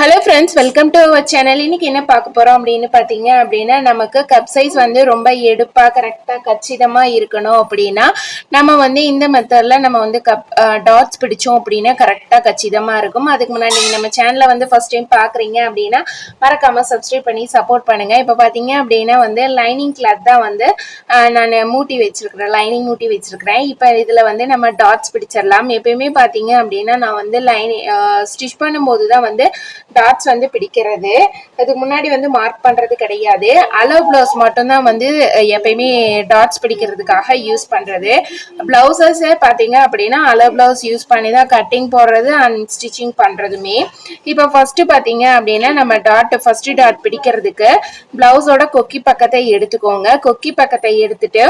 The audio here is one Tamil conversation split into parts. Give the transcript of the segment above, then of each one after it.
Hello friends welcome to our channel இன்னைக்கு என்ன பார்க்க போகிறோம் அப்படின்னு பார்த்தீங்க அப்படின்னா நமக்கு கப் சைஸ் வந்து ரொம்ப எடுப்பாக கரெக்டாக கச்சிதமாக இருக்கணும் அப்படின்னா நம்ம வந்து இந்த மெத்தடில் நம்ம வந்து கப் டாட்ஸ் பிடிச்சோம் அப்படின்னா கரெக்டாக கச்சிதமாக இருக்கும். அதுக்கு முன்னாடி நீங்கள் நம்ம சேனலை வந்து ஃபர்ஸ்ட் டைம் பார்க்குறீங்க அப்படின்னா மறக்காமல் சப்ஸ்கிரைப் பண்ணி சப்போர்ட் பண்ணுங்கள் இப்போ பார்த்தீங்க அப்படின்னா வந்து லைனிங் கிளாத் தான் வந்து நான் மூட்டி வச்சிருக்கிறேன். லைனிங் மூட்டி வச்சிருக்கிறேன். இப்போ இதில் வந்து நம்ம டாட்ஸ் பிடிச்சிடலாம். எப்பயுமே பார்த்தீங்க அப்படின்னா நான் வந்து லைனிங் ஸ்டிச் பண்ணும்போது தான் வந்து டாட்ஸ் வந்து பிடிக்கிறது. அதுக்கு முன்னாடி வந்து மார்க் பண்றது கிடையாது. அலோ பிளவுஸ் மட்டும்தான் வந்து எப்பயுமே டாட்ஸ் பிடிக்கிறதுக்காக யூஸ் பண்றது. பிளவுசஸ் பார்த்தீங்க அப்படின்னா அலோ பிளவுஸ் யூஸ் பண்ணி தான் கட்டிங் போடுறது அண்ட் ஸ்டிச்சிங் பண்றதுமே. இப்போ ஃபர்ஸ்ட் பார்த்தீங்க அப்படின்னா நம்ம டாட் ஃபர்ஸ்ட் டாட் பிடிக்கிறதுக்கு பிளவுஸோட கொக்கி பக்கத்தை எடுத்துக்கோங்க. கொக்கி பக்கத்தை எடுத்துட்டு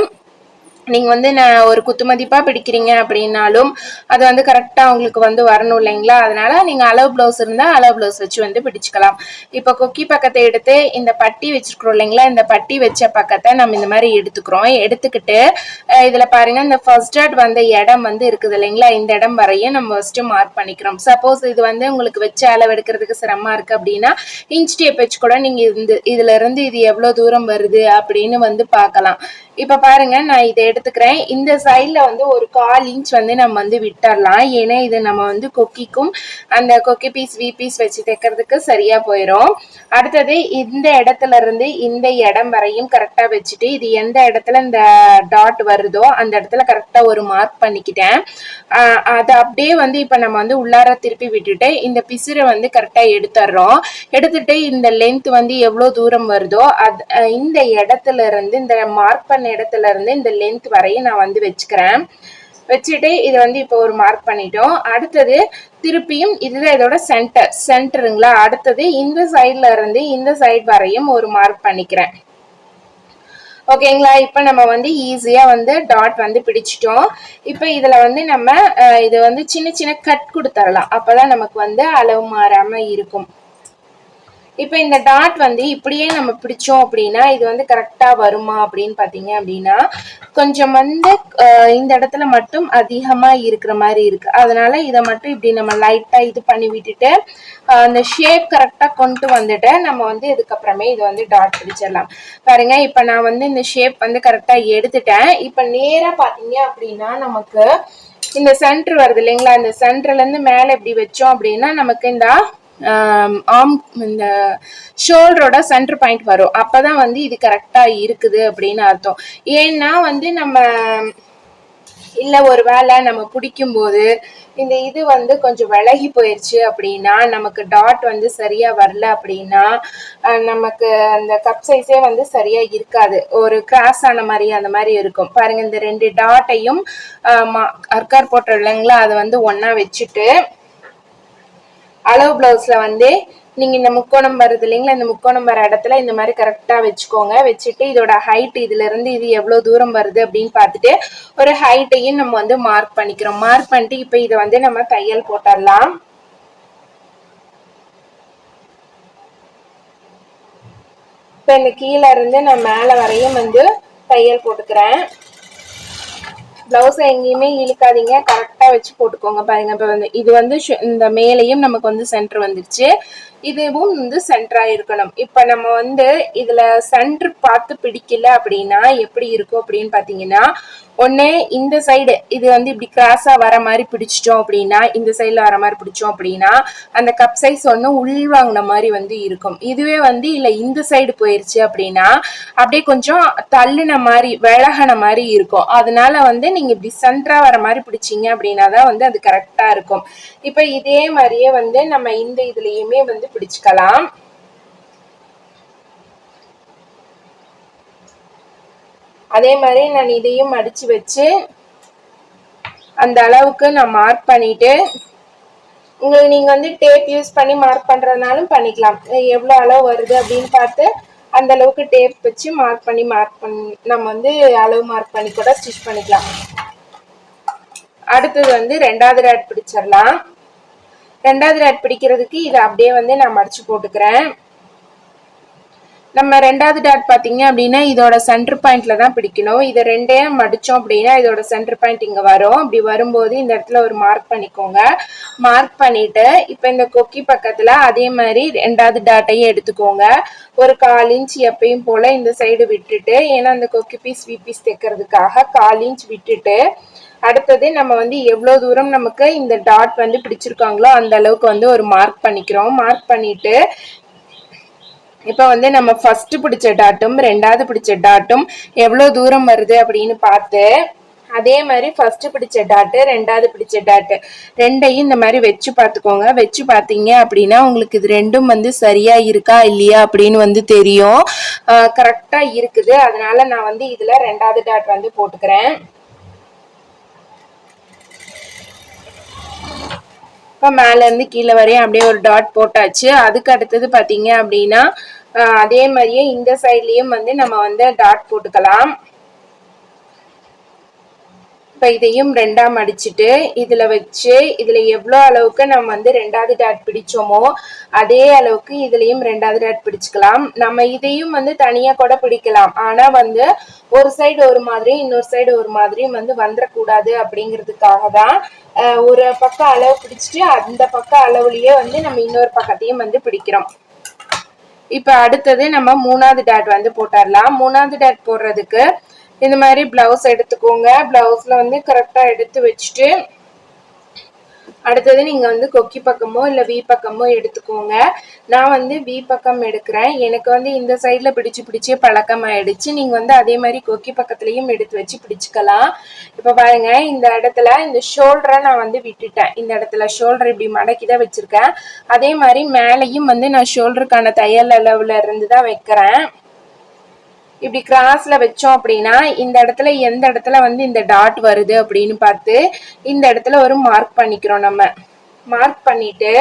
நீங்கள் வந்து நான் ஒரு குத்துமதிப்பாக பிடிக்கிறீங்க அப்படின்னாலும் அது வந்து கரெக்டாக உங்களுக்கு வந்து வரணும் இல்லைங்களா? அதனால் நீங்கள் அளவு ப்ளவுஸ் இருந்தால் அளவு ப்ளவுஸ் வச்சு வந்து பிடிச்சிக்கலாம். இப்போ கொக்கி பக்கத்தை எடுத்து இந்த பட்டி வச்சுருக்குறோம் இல்லைங்களா? இந்த பட்டி வச்ச பக்கத்தை நம்ம இந்த மாதிரி எடுத்துக்கிறோம். எடுத்துக்கிட்டு இதில் பாருங்கள் இந்த ஃபர்ஸ்ட் டாட் வந்த இடம் வந்து இருக்குது இல்லைங்களா? இந்த இடம் வரையும் நம்ம ஃபஸ்ட்டு மார்க் பண்ணிக்கிறோம். சப்போஸ் இது வந்து உங்களுக்கு வச்சு அளவு எடுக்கிறதுக்கு சிரமமாக இருக்குது அப்படின்னா இன்ச் டேப் வச்சு கூட நீங்கள் இந்த இதுலேருந்து இது எவ்வளோ தூரம் வருது அப்படின்னு வந்து பார்க்கலாம். இப்ப பாருங்க நான் இதை எடுத்துக்கிறேன். இந்த சைட்ல வந்து ஒரு கால் இன்ச் வந்து நம்ம வந்து விட்டுடலாம் ஏன்னா இது நம்ம வந்து கொக்கிக்கும் அந்த கொக்கி பீஸ் வி பீஸ் வச்சு தைக்கிறதுக்கு சரியா போயிடும் அடுத்தது இந்த இடத்துல இருந்து இந்த இடம் வரையும் கரெக்டா வச்சுட்டு இது எந்த இடத்துல இந்த டாட் வருதோ அந்த இடத்துல கரெக்டா ஒரு மார்க் பண்ணிக்கிட்டேன். அதை அது அப்படியே வந்து இப்ப நம்ம வந்து உள்ளார திருப்பி விட்டுட்டு இந்த பிசுரை வந்து கரெக்டா எடுத்துடுறோம் எடுத்துட்டு இந்த லென்த் வந்து எவ்வளவு தூரம் வருதோ அது இந்த இடத்துல இருந்து இந்த மார்க் பண்ண இடத்துல இருந்து இந்த லென்த் வரையும் நான் வந்து வச்சுக்கிறேன். வச்சுட்டு இது வந்து இப்போ ஒரு மார்க் பண்ணிட்டோம். அடுத்தது திருப்பியும் இதுதான் இதோட சென்டர் சென்டருங்களா அடுத்தது இந்த சைட்ல இருந்து இந்த சைடு வரையும் ஒரு மார்க் பண்ணிக்கிறேன். ஓகேங்களா இப்போ நம்ம வந்து ஈஸியா வந்து டாட் வந்து பிடிச்சிட்டோம். இப்போ இதுல வந்து நம்ம அஹ், இது வந்து சின்ன சின்ன கட் கொடுத்துடலாம் அப்பதான் நமக்கு வந்து அளவு மாறாம இருக்கும். இப்போ இந்த டாட் வந்து இப்படியே நம்ம பிடிச்சோம் அப்படின்னா இது வந்து கரெக்டாக வருமா அப்படின்னு பார்த்தீங்க அப்படின்னா கொஞ்சம் வந்து இந்த இடத்துல மட்டும் அதிகமாக இருக்கிற மாதிரி இருக்குது அதனால இதை மட்டும் இப்படி நம்ம லைட்டாக இது பண்ணி விட்டுட்டு அந்த ஷேப் கரெக்டாக கொண்டு வந்துட்டு நம்ம வந்து இதுக்கப்புறமே இது வந்து டாட் பிடிச்சிடலாம். பாருங்க இப்போ நான் வந்து இந்த ஷேப் வந்து கரெக்டாக எடுத்துட்டேன். இப்போ நேராக பார்த்தீங்க அப்படின்னா நமக்கு இந்த சென்டர் வருது இல்லைங்களா? இந்த சென்டர்லேருந்து மேலே இப்படி வச்சோம் அப்படின்னா நமக்கு இந்த ஆம் இந்த ஷோல்டரோட சென்டர் பாயிண்ட் வரும். அப்பதான் வந்து இது கரெக்டாக இருக்குது அப்படின்னு அர்த்தம். ஏன்னா வந்து நம்ம இல்லை ஒரு வேலை நம்ம பிடிக்கும் போது இந்த இது வந்து கொஞ்சம் விலகி போயிடுச்சு அப்படின்னா நமக்கு டாட் வந்து சரியாக வரல அப்படின்னா நமக்கு அந்த கப் சைஸே வந்து சரியாக இருக்காது. ஒரு கிராஸ் ஆன மாதிரி அந்த மாதிரி இருக்கும். பாருங்கள் இந்த ரெண்டு டாட்டையும் அர்க்கார் போட்டோம் இல்லைங்களா? அதை வந்து ஒன்றா வச்சுட்டு அளவு பிளவுஸில் வந்து நீங்க இந்த முக்கோணம் வருது இல்லைங்களா இந்த முக்கோணம் வர இடத்துல இந்த மாதிரி கரெக்டா வச்சுக்கோங்க. வச்சுட்டு இதோட ஹைட் இதுல இருந்து இது எவ்வளவு தூரம் வருது அப்படின்னு பார்த்துட்டு ஒரு ஹைட்டையும் நம்ம வந்து மார்க் பண்ணிக்கிறோம். மார்க் பண்ணிட்டு இப்போ இதை வந்து நம்ம தையல் போட்டுடலாம். இப்போ இந்த கீழே இருந்து நான் மேலே வரையும் வந்து தையல் போட்டுக்கிறேன். ப்ளவுஸை எங்கேயுமே இழுக்காதீங்க. கரெக்டா வச்சு போட்டுக்கோங்க பாருங்க. இப்போ வந்து இது வந்து ஷு- இந்த மேலையும் நமக்கு வந்து சென்டர் வந்துருச்சு. இதுவும் வந்து சென்டராக இருக்கணும். இப்போ நம்ம வந்து இதில் சென்டர் பார்த்து பிடிக்கல அப்படின்னா எப்படி இருக்கும் அப்படின்னு பார்த்தீங்கன்னா ஒன்று இந்த சைடு இது வந்து இப்படி கிராஸாக வர மாதிரி பிடிச்சிட்டோம் அப்படின்னா இந்த சைடில் வர மாதிரி பிடிச்சோம் அப்படின்னா அந்த கப் சைஸ் ஒன்று உள்வாங்கின மாதிரி வந்து இருக்கும். இதுவே வந்து இல்லை இந்த சைடு போயிடுச்சு அப்படின்னா அப்படியே கொஞ்சம் தள்ளின மாதிரி விலகின மாதிரி இருக்கும். அதனால வந்து நீங்கள் இப்படி சென்டராக வர மாதிரி பிடிச்சீங்க அப்படின்னா தான் வந்து அது கரெக்டாக இருக்கும். இப்போ இதே மாதிரியே வந்து நம்ம இந்த இதுலேயுமே வந்து கண்டுபிடிச்சுக்கலாம் அதே மாதிரி நான் இதையும் அடிச்சு வச்சு அந்த அளவுக்கு நான் மார்க் பண்ணிட்டு உங்களுக்கு நீங்க வந்து டேப் யூஸ் பண்ணி மார்க் பண்றதுனாலும் பண்ணிக்கலாம். எவ்வளவு அளவு வருது அப்படின்னு பார்த்து அந்த அளவுக்கு டேப் வச்சு மார்க் பண்ணி மார்க் பண்ணி நம்ம வந்து அளவு மார்க் பண்ணி கூட ஸ்டிச் பண்ணிக்கலாம். அடுத்தது வந்து ரெண்டாவது ரேட் பிடிச்சிடலாம். ரெண்டாவது டாட் பிடிக்கிறதுக்கு இதை அப்படியே வந்து நான் மடிச்சு போட்டுக்கிறேன். நம்ம ரெண்டாவது டாட் பார்த்தீங்க அப்படின்னா இதோட சென்டர் பாயிண்ட்ல தான் பிடிக்கணும். இதை ரெண்டையும் மடித்தோம் அப்படின்னா இதோட சென்டர் பாயிண்ட் இங்கே வரும். அப்படி வரும்போது இந்த இடத்துல ஒரு மார்க் பண்ணிக்கோங்க. மார்க் பண்ணிட்டு இப்போ இந்த கொக்கி பக்கத்தில் அதே மாதிரி ரெண்டாவது டாட்டையும் எடுத்துக்கோங்க. ஒரு கால் இன்ச் எப்பயும் போல் இந்த சைடு விட்டுட்டு ஏன்னா அந்த கொக்கி பீஸ் வி பீஸ் தைக்கிறதுக்காக கால் இன்ச் விட்டுட்டு அடுத்தது நம்ம வந்து எவ்வளோ தூரம் நமக்கு இந்த டாட் வந்து பிடிச்சிருக்காங்களோ அந்த அளவுக்கு வந்து ஒரு மார்க் பண்ணிக்கிறோம். மார்க் பண்ணிட்டு இப்போ வந்து நம்ம ஃபஸ்ட்டு பிடிச்ச டாட்டும் ரெண்டாவது பிடிச்ச டாட்டும் எவ்வளோ தூரம் வருது அப்படின்னு பார்த்து அதே மாதிரி ஃபஸ்ட்டு பிடிச்ச டாட்டு ரெண்டாவது பிடிச்ச டாட்டு ரெண்டையும் இந்த மாதிரி வச்சு பார்த்துக்கோங்க. வச்சு பார்த்தீங்க அப்படின்னா உங்களுக்கு இது ரெண்டும் வந்து சரியாக இருக்கா இல்லையா அப்படின்னு வந்து தெரியும். கரெக்டாக இருக்குது. அதனால நான் வந்து இதில் ரெண்டாவது டாட் வந்து போட்டுக்கிறேன். இப்போ மேலேருந்து கீழே வரையும் அப்படியே ஒரு டாட் போட்டாச்சு. அதுக்கு அடுத்தது பார்த்தீங்க அப்படின்னா அதே மாதிரியே இந்த சைட்லேயும் வந்து நம்ம வந்து டாட் போட்டுக்கலாம். இப்போ இதையும் ரெண்டாம் அடிச்சுட்டு இதில் வச்சு இதில் எவ்வளோ அளவுக்கு நம்ம வந்து ரெண்டாவது டாட் பிடிச்சோமோ அதே அளவுக்கு இதுலேயும் ரெண்டாவது டாட் பிடிச்சிக்கலாம். நம்ம இதையும் வந்து தனியாக கூட பிடிக்கலாம். ஆனால் வந்து ஒரு சைடு ஒரு மாதிரி இன்னொரு சைடு ஒரு மாதிரியும் வந்து வந்துடக்கூடாது அப்படிங்கிறதுக்காக தான் ஒரு பக்கம் அளவு பிடிச்சிட்டு அந்த பக்கம் அளவுலேயே வந்து நம்ம இன்னொரு பக்கத்தையும் வந்து பிடிக்கிறோம். இப்போ அடுத்தது நம்ம மூணாவது டாட் வந்து போட்டுடலாம். மூணாவது டாட் போடுறதுக்கு இந்த மாதிரி பிளவுஸ் எடுத்துக்கோங்க. பிளவுஸ்ல வந்து கரெக்டா எடுத்து வச்சுட்டு அடுத்தது நீங்க வந்து கொக்கி பக்கமோ இல்ல வி பக்கமோ எடுத்துக்கோங்க. நான் வந்து வி பக்கம் எடுக்கிறேன். எனக்கு வந்து இந்த சைட்ல பிடிச்சு பிடிச்சே பழக்கம் ஆயிடுச்சு. நீங்க வந்து அதே மாதிரி கொக்கி பக்கத்துலயும் எடுத்து வச்சு பிடிச்சுக்கலாம். இப்ப பாருங்க இந்த இடத்துல இந்த ஷோல்டரை நான் வந்து விட்டுட்டேன். இந்த இடத்துல ஷோல்டர் இப்படி மடக்கி தான் வச்சிருக்கேன். அதே மாதிரி மேலையும் வந்து நான் ஷோல்டருக்கான தையல் அளவுல இருந்து தான் வைக்கிறேன். இப்படி கிராஸ்ல வச்சோம் அப்படின்னா இந்த இடத்துல எந்த இடத்துல வந்து இந்த டாட் வருது அப்படின்னு பார்த்து இந்த இடத்துல ஒரு மார்க் பண்ணிக்கிறோம் நம்ம. மார்க் பண்ணிட்டு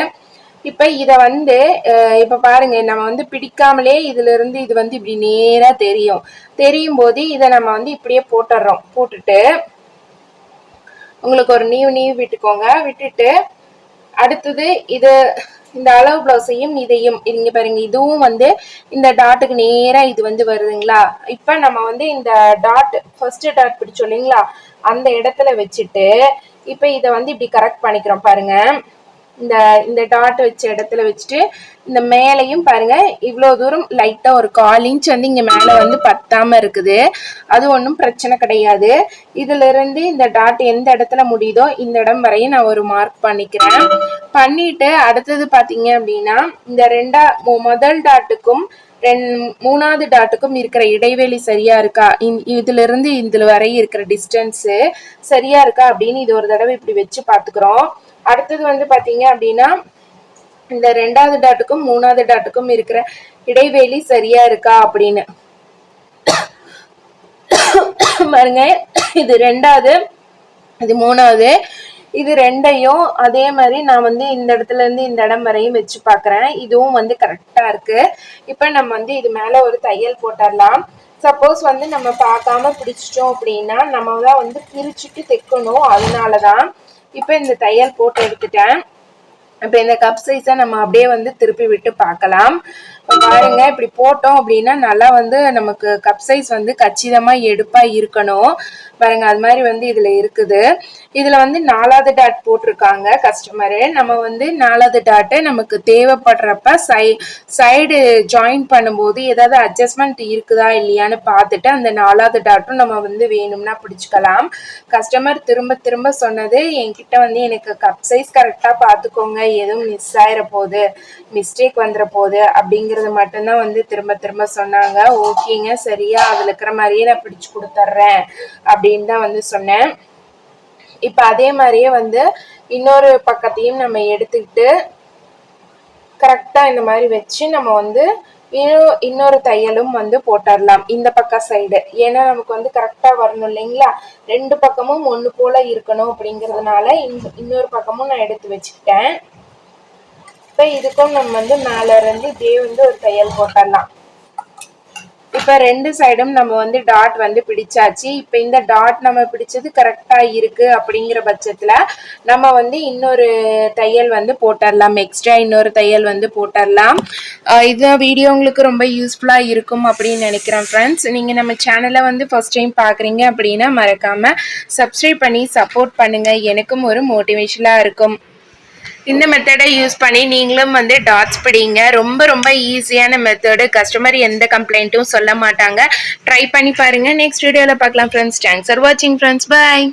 இப்ப இத வந்து இப்போ இப்ப பாருங்க நம்ம வந்து பிடிக்காமலே இதுல இருந்து இது வந்து இப்படி நேரா தெரியும். தெரியும் போது இதை நம்ம வந்து இப்படியே போட்டுடுறோம் போட்டுட்டு உங்களுக்கு ஒரு நீவ் நீவ் விட்டுக்கோங்க. விட்டுட்டு அடுத்தது இது இந்த அளவு பிளவுஸையும் இதையும் இங்க பாருங்க இதுவும் வந்து இந்த டாட்டுக்கு நேரா இது வந்து வருதுங்களா? இப்ப நம்ம வந்து இந்த டாட் ஃபர்ஸ்ட் டாட் பிடிச்சோம் இல்லைங்களா? அந்த இடத்துல வச்சுட்டு இப்ப இதை வந்து இப்படி கரெக்ட் பண்ணிக்கிறோம் பாருங்க. இந்த இந்த டாட் வச்ச இடத்துல வச்சுட்டு இந்த மேலையும் பாருங்க இவ்வளோ தூரம் லைட்டாக ஒரு கால் இன்ச் வந்து இங்கே மேலே வந்து பத்தாமல் இருக்குது. அது ஒன்றும் பிரச்சனை கிடையாது. இதுல இருந்து இந்த டாட் எந்த இடத்துல முடியுதோ இந்த இடம் வரையும் நான் ஒரு மார்க் பண்ணிக்கிறேன். பண்ணிட்டு அடுத்தது பார்த்தீங்க அப்படின்னா இந்த ரெண்டா முதல் டாட்டுக்கும் ரெண் மூணாவது டாட்டுக்கும் இருக்கிற இடைவெளி சரியா இருக்கா? இந்- இதுல இருந்து இதுல வரை இருக்கிற டிஸ்டன்ஸ் சரியா இருக்கா அப்படின்னு இது ஒரு தடவை இப்படி வச்சு பாத்துக்கிறோம் அடுத்தது வந்து பாத்தீங்க அப்படின்னா இந்த ரெண்டாவது டாட்டுக்கும் மூணாவது டாட்டுக்கும் இருக்கிற இடைவெளி சரியா இருக்கா அப்படின்னு. பாருங்க இது ரெண்டாவது இது மூணாவது இது ரெண்டையும் அதே மாதிரி நான் வந்து இந்த இடத்துல இருந்து இந்த இடம் வரையும் வச்சு பார்க்குறேன். இதுவும் வந்து கரெக்டாக இருக்குது இப்போ நம்ம வந்து இது மேலே ஒரு தையல் போட்டுடலாம். சப்போஸ் வந்து நம்ம பார்க்காம பிடிச்சிட்டோம் அப்படின்னா நம்ம தான் வந்து பிரிச்சுட்டு தைக்கணும். அதனால தான் இப்போ இந்த தையல் போட்டு எடுத்துட்டேன். இப்போ இந்த கப் சைஸை நம்ம அப்படியே வந்து திருப்பி விட்டு பார்க்கலாம். பாருங்க இப்படி போட்டோம் அப்படின்னா நல்லா வந்து நமக்கு கப் சைஸ் வந்து கச்சிதமா எடுப்பா இருக்கணும். பாருங்க அது மாதிரி வந்து இதுல இருக்குது. இதுல வந்து நாலாவது டாட் போட்டிருக்காங்க கஸ்டமரு நம்ம வந்து நாலாவது டாட்டை நமக்கு தேவைப்படுறப்ப சை சைடு ஜாயின் பண்ணும்போது ஏதாவது அட்ஜஸ்ட்மெண்ட் இருக்குதா இல்லையான்னு பார்த்துட்டு அந்த நாலாவது டாட்டும் நம்ம வந்து வேணும்னா பிடிச்சிக்கலாம். கஸ்டமர் திரும்ப திரும்ப சொன்னது என்கிட்ட வந்து எனக்கு கப் சைஸ் கரெக்டாக பார்த்துக்கோங்க. எதுவும் மிஸ் ஆகிற போகுது மிஸ்டேக் வந்துட போகுது அப்படிங்கிறது மட்டும்தான் வந்து திரும்ப திரும்ப சொன்னாங்க. ஓகேங்க சரியா அதில் இருக்கிற மாதிரியே நான் பிடிச்சு கொடுத்துட்றேன் அப்படின்னு தான் வந்து சொன்னேன். இப்போ அதே மாதிரியே வந்து இன்னொரு பக்கத்தையும் நம்ம எடுத்துக்கிட்டு கரெக்டாக இந்த மாதிரி வச்சு நம்ம வந்து இன்னும் இன்னொரு தையலும் வந்து போட்டுடலாம் இந்த பக்கம் சைடு ஏன்னா நமக்கு வந்து கரெக்டாக வரணும் இல்லைங்களா? ரெண்டு பக்கமும் ஒன்று போல் இருக்கணும் அப்படிங்கிறதுனால இன் இன்னொரு பக்கமும் நான் எடுத்து வச்சுக்கிட்டேன். இப்போ இதுக்கும் நம்ம வந்து மேலே இருந்து இதே வந்து ஒரு தையல் போட்டுடலாம் இப்போ ரெண்டு சைடும் நம்ம வந்து டாட் வந்து பிடிச்சாச்சு. இப்போ இந்த டாட் நம்ம பிடிச்சது கரெக்டாக இருக்கு அப்படிங்கிற பட்சத்தில் நம்ம வந்து இன்னொரு தையல் வந்து போட்டுடலாம் எக்ஸ்ட்ரா இன்னொரு தையல் வந்து போட்டுடலாம் இது வீடியோ உங்களுக்கு ரொம்ப யூஸ்ஃபுல்லாக இருக்கும் அப்படின்னு நினைக்கிறேன் ஃப்ரெண்ட்ஸ் நீங்கள் நம்ம சேனலை வந்து ஃபஸ்ட் டைம் பார்க்குறீங்க அப்படின்னா மறக்காமல் சப்ஸ்கிரைப் பண்ணி சப்போர்ட் பண்ணுங்கள் எனக்கும் ஒரு மோட்டிவேஷனாக இருக்கும். இந்த மெத்தடை யூஸ் பண்ணி நீங்களும் வந்து டாட்ஸ் பிடிங்க. ரொம்ப ரொம்ப ஈஸியான மெத்தடு கஸ்டமர் எந்த கம்ப்ளைண்ட்டும் சொல்ல மாட்டாங்க. ட்ரை பண்ணி பாருங்க. நெக்ஸ்ட் வீடியோவில் பார்க்கலாம் ஃப்ரெண்ட்ஸ் தேங்க்ஸ் ஃபார் வாட்சிங் ஃப்ரெண்ட்ஸ் பாய்